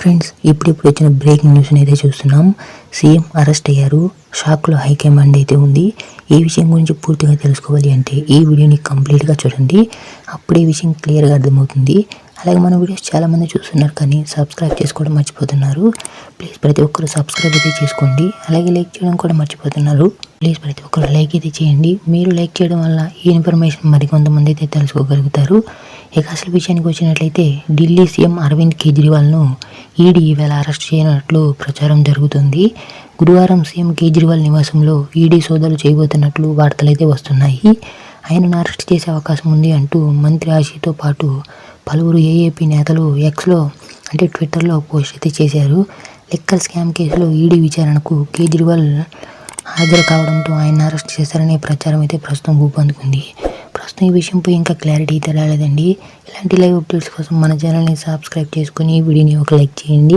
Friends ఇప్పుడిప్పుడు వచ్చిన breaking news అయితే చూస్తున్నాం. సీఎం అరెస్ట్ అయ్యారు. షాక్లో హైకమాండ్ అయితే ఉంది. ఈ విషయం గురించి పూర్తిగా తెలుసుకోవాలి అంటే ఈ వీడియోని కంప్లీట్గా చూడండి. అప్పుడే విషయం క్లియర్గా అర్థమవుతుంది. అలాగే మన వీడియోస్ చాలా మంది చూస్తున్నారు కానీ సబ్స్క్రైబ్ చేసుకోవడం మర్చిపోతున్నారు. ప్లీజ్ ప్రతి ఒక్కరు సబ్స్క్రైబ్ అయితే చేసుకోండి. అలాగే లైక్ చేయడం కూడా మర్చిపోతున్నారు. ప్లీజ్ ప్రతి ఒక్కరు లైక్ అయితే చేయండి. మీరు లైక్ చేయడం వల్ల ఈ ఇన్ఫర్మేషన్ మరికొంతమంది అయితే తెలుసుకోగలుగుతారు. ఇక అసలు విషయానికి వచ్చినట్లయితే ఢిల్లీ సీఎం అరవింద్ కేజ్రీవాల్ను ఈడీ ఈవేళ అరెస్ట్ చేయనట్లు ప్రచారం జరుగుతుంది. గురువారం సీఎం కేజ్రీవాల్ నివాసంలో ఈడీ సోదాలు చేయబోతున్నట్లు వార్తలైతే వస్తున్నాయి. ఆయనను అరెస్ట్ చేసే అవకాశం ఉంది అంటూ మంత్రి ఆశీతో పాటు పలువురు ఏఏపీ నేతలు ఎక్స్లో అంటే ట్విట్టర్లో పోస్ట్ అయితే చేశారు. లెక్కల్ స్కామ్ కేసులో ఈడీ విచారణకు కేజ్రీవాల్ హాజరు కావడంతో ఆయన అరెస్ట్ చేశారనే ప్రచారం అయితే ప్రస్తుతం ఊపందుకుంది. ప్రస్తుతం ఈ విషయంపై ఇంకా క్లారిటీ అయితే రాలేదండి. ఇలాంటి లైవ్ అప్డేట్స్ కోసం మన ఛానల్ని సబ్స్క్రైబ్ చేసుకుని ఈ వీడియోని ఒక లైక్ చేయండి.